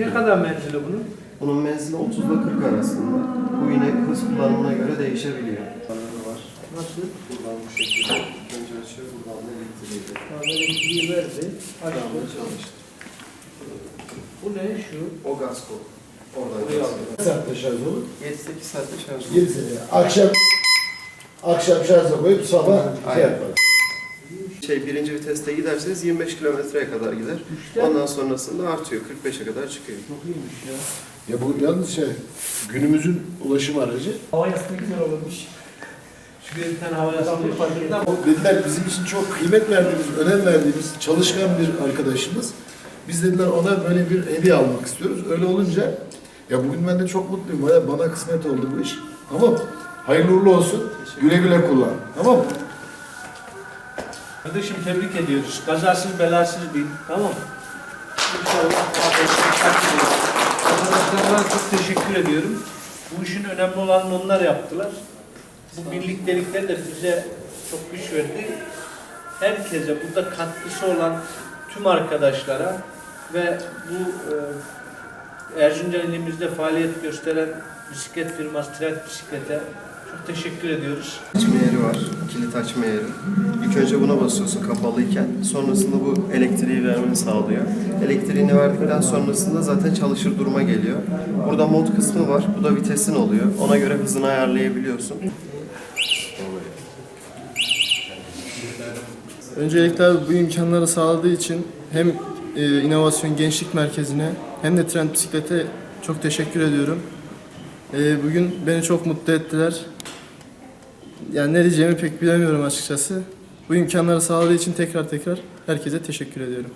Ne kadar menzili bunun? Bunun menzili 30 ile 40 arasında. Bu yine hız kullanımına göre değişebiliyor. Var. Nasıl? Buradan bu şekilde. Önce açıyor, buradan da elektriğiyle. Abi elektriği verdi. Açtı. çalıştı. Bu ne şu? O gaz kolu. Oradan gaz kolu. Kaç saatte şarj olur? 7-8 saatte şarj oluyor. 7 sene. Akşam akşam şarja koyup sabah şey yapar. Şey birinci viteste giderseniz 25 kilometreye kadar gider. Ondan sonrasında artıyor. 45'e kadar çıkıyor. Çok iyiymiş ya. Ya bu yalnız şey günümüzün ulaşım aracı. Hava yastığı güzel olmuş. Şu bir tane hava yastığı farkında dediler bizim için çok kıymet verdiğimiz, önem verdiğimiz çalışkan bir arkadaşımız. Biz dediler ona böyle bir hediye almak istiyoruz. Öyle olunca ya bugün ben de çok mutluyum. Bana kısmet oldu bu iş. Tamam. Hayırlı uğurlu olsun. Güle güle kullan. Tamam mı? Kardeşim tebrik ediyoruz. Kazasız belasız bin. Tamam. İnşallah çok teşekkür ediyorum. Bu işin önemli olanını onlar yaptılar. Bu birliktelikler de bize çok güç verdi. Herkese burada katkısı olan tüm arkadaşlara ve bu e, Erzincan ilimizde faaliyet gösteren bisiklet firması Trend Bisiklet'e çok teşekkür ediyoruz. Var. Kilit açma yeri. İlk önce buna basıyorsun kapalıyken. Sonrasında bu elektriği vermeni sağlıyor. Elektriğini verdikten sonrasında zaten çalışır duruma geliyor. Burada mod kısmı var. Bu da vitesin oluyor. Ona göre hızını ayarlayabiliyorsun. Öncelikle abi bu imkanları sağladığı için hem e, İnovasyon Gençlik Merkezi'ne hem de Trend Bisiklet'e çok teşekkür ediyorum. E, bugün beni çok mutlu ettiler yani ne diyeceğimi pek bilemiyorum açıkçası. Bu imkanları sağladığı için tekrar tekrar herkese teşekkür ediyorum.